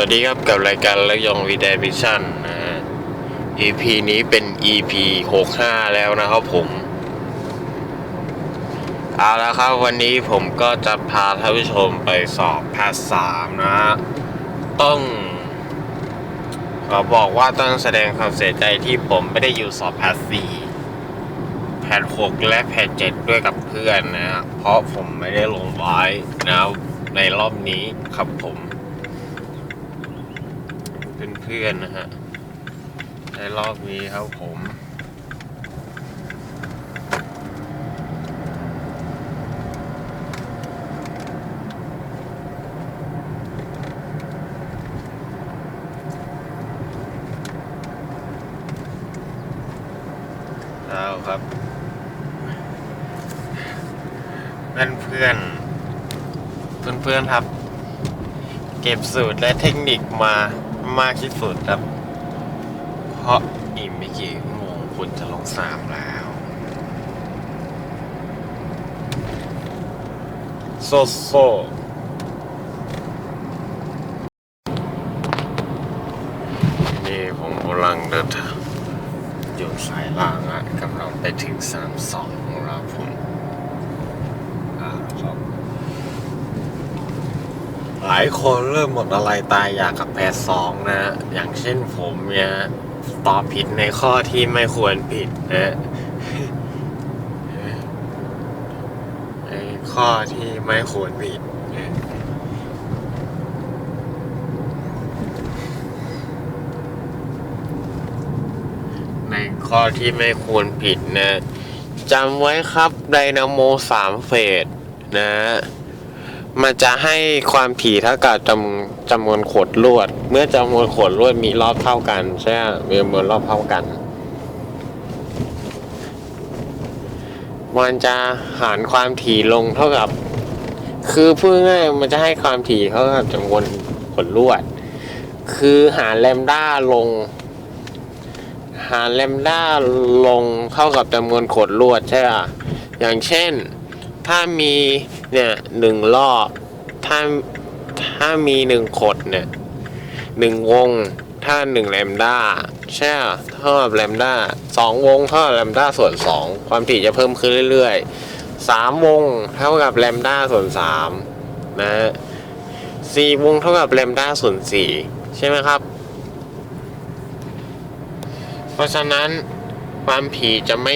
วัสดีครับกับรายการระยองวีดวิชั่นนะฮะ EP นี้เป็น EP 65 แล้วนะครับผม เอาละครับวันนี้ผมก็จะพาท่านผู้ชมไปสอบแพทสามนะฮะต้องขอบอกว่าต้องแสดงความเสียใจที่ผมไม่ได้อยู่สอบแพทสี่แพทหกและแพทเจ็ดด้วยกับเพื่อนนะฮะเพราะผมไม่ได้ลงไว้นะในรอบนี้ครับผม เพื่อนๆนะฮะในรอบนี้ครับผมเอาครับเพื่อนเพื่อนเพื่อนเพื่อนครับ เก็บสูตรและเทคนิคมา มากที่สุดครับ เพราะอีกไม่กี่ชั่วโมงคุณจะลงสามแล้ว โซโซนี่ผมกำลังเดินทางอยู่สายล่างอะกำลังไปถึงสามสองของเราผมอ่าครับ หลายคนเริ่มหมดอะไรตายอยากกับแพทสองนะ อย่างเช่นผมเนี่ยตอบผิดในข้อที่ไม่ควรผิดนะในข้อที่ไม่ควรผิดนะในข้อที่ไม่ควรผิดนะจำไว้ครับไดนาโมสามเฟสนะ มันจะให้ความถี่เท่ากับจำจำนวนขดลวด เมื่อจำนวนขดลวดมีรอบเท่ากัน ใช่ไหมมีจำนวนรอบเท่ากัน มันจะหารความถี่ลงเท่ากับ คือพูดง่ายมันจะให้ความถี่เท่ากับจำนวนขดลวด คือหารแลมด้าลง หารแลมด้าลงเท่ากับจำนวนขดลวดใช่ไหมอย่างเช่น ถ้ามีเนี่ยหนึ่งรอบ ถ้าถ้ามีหนึ่งขดเนี่ยหนึ่งวง ถ้าหนึ่งแลมด้าใช่เท่ากับแลมด้าสองวงเท่ากับแลมด้าส่วนสองความถี่จะเพิ่มขึ้นเรื่อยๆสามวงเท่ากับแลมด้าส่วนสามนะฮะสี่วงเท่ากับแลมด้าส่วนสี่ใช่ไหมครับ เพราะฉะนั้นความถี่จะไม่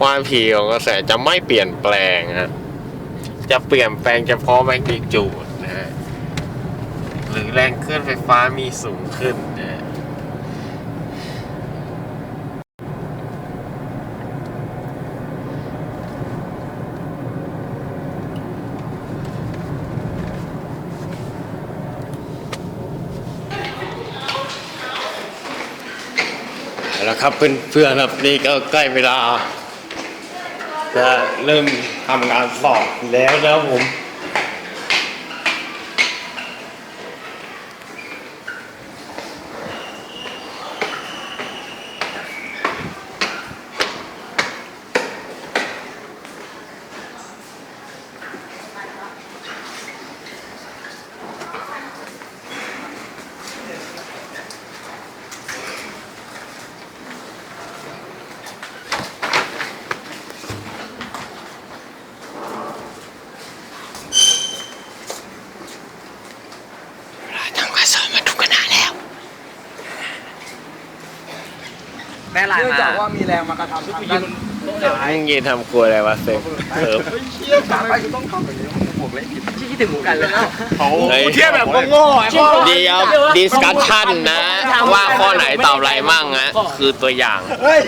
ความถี่ของกระแสจะไม่เปลี่ยนแปลงฮะจะเปลี่ยนแปลงเฉพาะแมกนิจูดนะฮะหรือแรงเคลื่อนไฟฟ้ามีสูงขึ้นนะฮะเอาละครับเพื่อนๆครับนี่ก็ใกล้เวลา จะเริ่มทำงานสอบแล้วนะผม ทำการสอบมาทุกขณะแล้ว แม่ ลายเนื่องมาจากว่ามีแรงมากระทำทางด้านมึงยืนทำครัวอะไรวะเซฟเซิร์ฟเชี่ยทำไมกูต้องทำแบบนี้มึงบวกเล่นผิดที่คิดถึงกันแล้วเฮ้ยกูเทียบแบบโง่ๆไอ้พ่อเดียวดิสคัชชันนะ ว่าข้อไหนตอบอะไรมั่งนะคือตัวอย่างเฮ้ย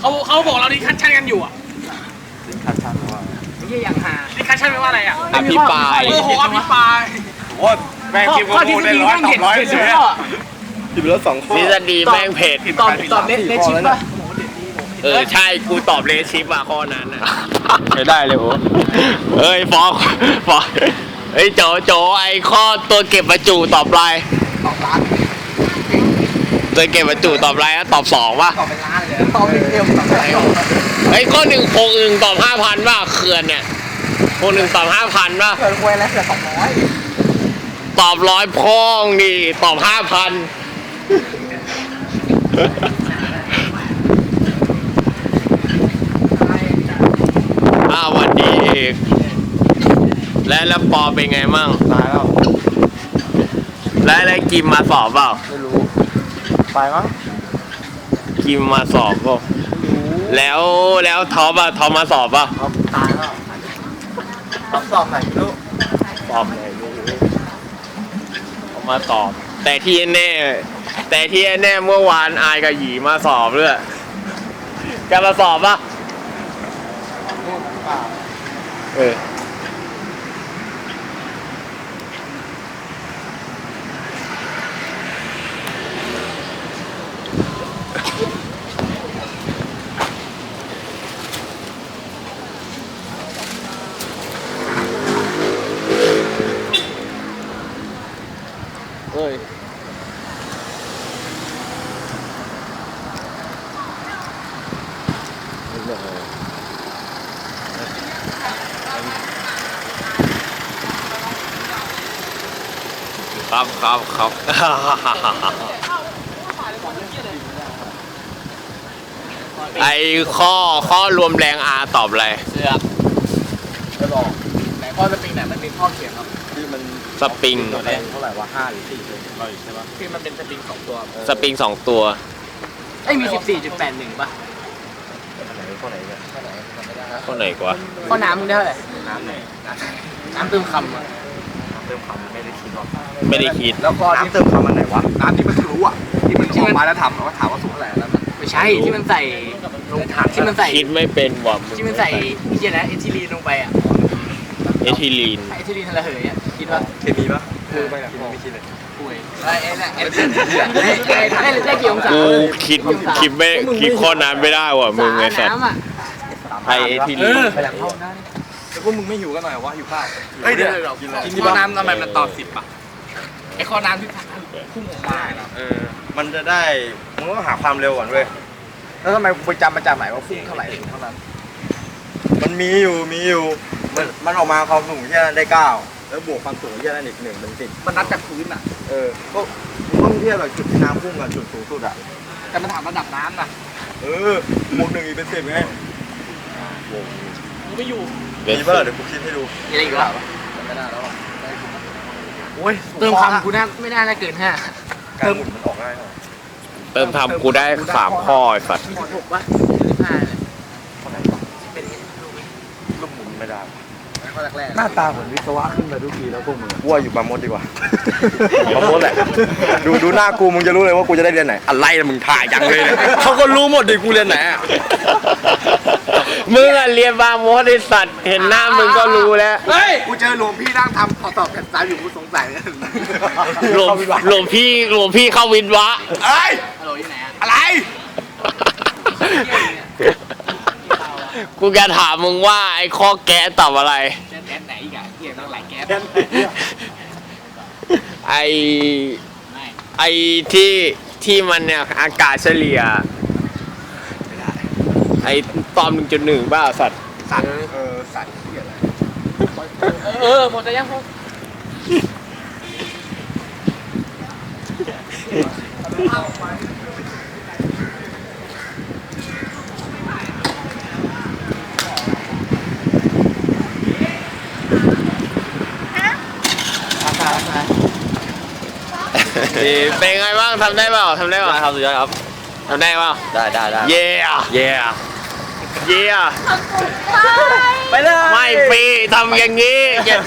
เขาเขาบอกเราดิคัชชั่นกันอยู่อะขาดชันว่าที่อย่างหาดิคัชชั่นแปลว่าอะไรอะอภิปรายโอ้โหอภิปรายโอ้แม่งคิดว่ากูได้ร้อยสองร้อยใช่ไหมคิดไปแล้วสองข้อทฤษฎีแม่งเพจตอบตอบเลเลชิปป่ะเออ ใช่ กูตอบเลชิปอะข้อนั้นอะไม่ได้เลยโอ้เอ้ยฟอกฟอกเฮ้ยโจโจไอข้อตัวเก็บบรรจุตอบอะไรตอบล้านตัวเก็บบรรจุตอบอะไรอะตอบสองป่ะตอบเป็นล้านเลยตอบเป็นเดียวตอบเป็นเดียวเฮ้ยข้อหนึ่งหกหนึ่งตอบห้าพันป่ะเขื่อนเนี่ยหกหนึ่งตอบห้าพันป่ะเกิดควยแล้วเกิดสองร้อยตอบร้อยพ้องดิตอบห้าพัน อ้าววันดีเอกและแล้วปอเป็นไงมั่ง ตายแล้ว และแล้วกิมมาสอบเปล่า ไม่รู้ ไปมั้งกิมมาสอบเปล่า แล้วแล้วท็อปอะท็อปมาสอบเปล่า ครับตายแล้วทดสอบไหนไม่รู้สอบไหนไม่รู้เขามาสอบ แต่ที่แน่ แต่ที่แน่เมื่อวานอายกับหยีมาสอบเลยแกมาสอบปะเออ ครับครับครับไอข้อข้อรวมแรงอาตอบอะไรเสือกจะบอกไหนข้อสปริงไหนมันเป็นข้อเขียนครับที่มันสปริงตัวแรงเท่าไหร่วะห้าหรือสี่เลยเราอีกใช่ปะที่มันเป็นสปริงสองตัวสปริงสองตัวเอ้ยมีสิบสี่จุดแปดหนึ่งป่ะข้อไหนข้อไหนเนี่ยข้อไหนจำไม่ได้แล้วข้อไหนกว่าข้อน้ำมึงได้เท่าไหร่น้ำไหนน้ำเติมคำอะน้ำ เติมคำไม่ได้คิดว่าไม่ได้คิด แล้วก็น้ำเติมคำมันไหนวะ น้ำที่มันทะลุอะที่มันออกมาแล้วถามว่าถามว่าสูงเท่าไหร่แล้วมันไม่ใช่ที่มันใส่ลงถังที่มันใส่คิดไม่เป็นว่ะมึงที่มันใส่ที่จะนะเอทิลีนลงไปอะเอทิลีนเอทิลีนทะเลเหยอะคิดว่าเคมีปะคือไม่คิดไม่คิดเลยป่วยไอ้ไอ้เนี่ยไอ้ไอ้ได้กี่องศากูคิดคิดไม่คิดข้อนั้นไม่ได้ว่ะมึงไอ้สัตว์น้ำอะไอเอทิลีนไปหลังเข้าได้ แล้วพวกมึงไม่หิวกันหน่อยวะหิวข้าวเฮ้ยเดี๋ยวเรากินอะไรกินข้อน้ำทำไมมันต่อสิบอะไอ้ข้อน้ำที่พุ่งออกมาเออ มันจะได้มึงต้องหาความเร็วก่อนเว้ย แล้วทำไมไปจำมาจากไหนว่าพุ่งเท่าไหร่ถึงเท่านั้นมันมีอยู่ มีอยู่ มันมันออกมาความสูงแค่นั้นได้เก้าแล้วบวกความสูงแค่นั้นอีกหนึ่งเป็นสิบมันนับจากพื้นอะ เออ ก็มึงต้องเทียบกับจุดที่น้ำพุ่งกับจุดสูงสุดอะ แต่มันถามระดับน้ำนะเออบวกหนึ่งอีกเป็นสิบไง กูไม่อยู่เบส มีเบอร์เดี๋ยวกูคิดให้ดูมีอะไรอีกวะไม่ได้แล้วโอ้ยเติมคำกูน่าไม่น่าจะเกินห้าการหมุนมันออกง่ายหน่อยเติมทำกูได้สามข้อไอ้สัตว์มีหกวะห้าเลยข้อไหนวะเป็นไงลูกไหมลูกหมุนไม่ได้ข้อแรกหน้าตาเหมือนวิศวะขึ้นมาทุกทีแล้วพวกมึงว่าอยู่บางมดดีกว่าบางมดแหละ ดูดูหน้ากูมึงจะรู้เลยว่ากูจะได้เรียนไหน อะไรนะมึงถ่ายยังเลยเนี่ยเขาก็รู้หมดดิกูเรียนไหนอะ มึงอะเรียนบางมดไอสัตว์เห็นหน้ามึงก็รู้แล้วเฮ้ยกูเจอหลวงพี่นั่งทำขอตอบกันซ้ายอยู่กูสงสัยหลวงหลวงพี่หลวงพี่เข้าวินวะเอ้ยฮัลโหลอยู่ไหนอะอะไร กูจะถามมึงว่าไอ้ข้อแก๊สตอบอะไร แก๊สแก๊สไหนอีกอะเกี่ยวกับหลายแก๊สไอไม่ไอที่ที่มันเนี่ยอากาศเฉลี่ย ไอตอมหนึ่งจุดหนึ่งบ้าสัตว์สัตว์เออสัตว์เหี้ยอะไรเออหมดแล้วยังพอเป็นไงบ้างทำได้เปล่าทำได้เปล่าครับสุดยอดครับทำได้เปล่าได้ได้ได้เย่เย่ เย่ไปเลยไม่ปีทำอย่างนี้อย่า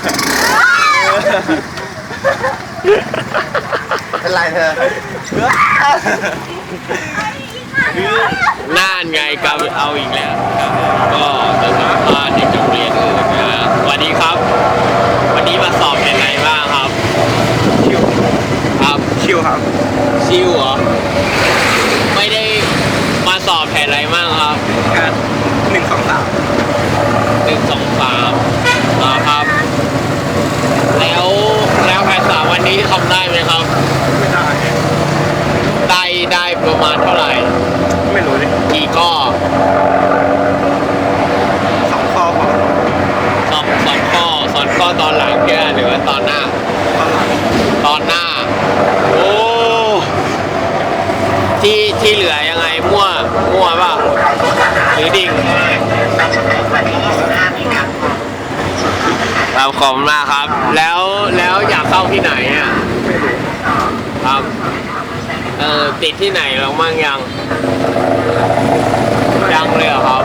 เป็นไรเธอน่านไงกับเอาอีกแล้วครับก็จะสัมภาษณ์เด็กนักเรียนอื่นนะสวัสดีครับ วันนี้มาสอบเป็นไงบ้างครับ ชิวครับชิวครับชิวเหรอ ได้ประมาณเท่าไหร่ ไม่รู้เลยกี่ข้อสองข้อพอสองสองข้อสองข้อตอนหลังแกหรือว่าตอนหน้า ตอนหน้า โอ้ ที่ที่เหลือยังไงมั่วมั่วป่าหรือดิ่งครับขอบคุณมากครับ แล้วแล้วอยากเข้าที่ไหนอะครับ ออติดที่ไหนหรอมั่งยังยังเลยเหรอครับ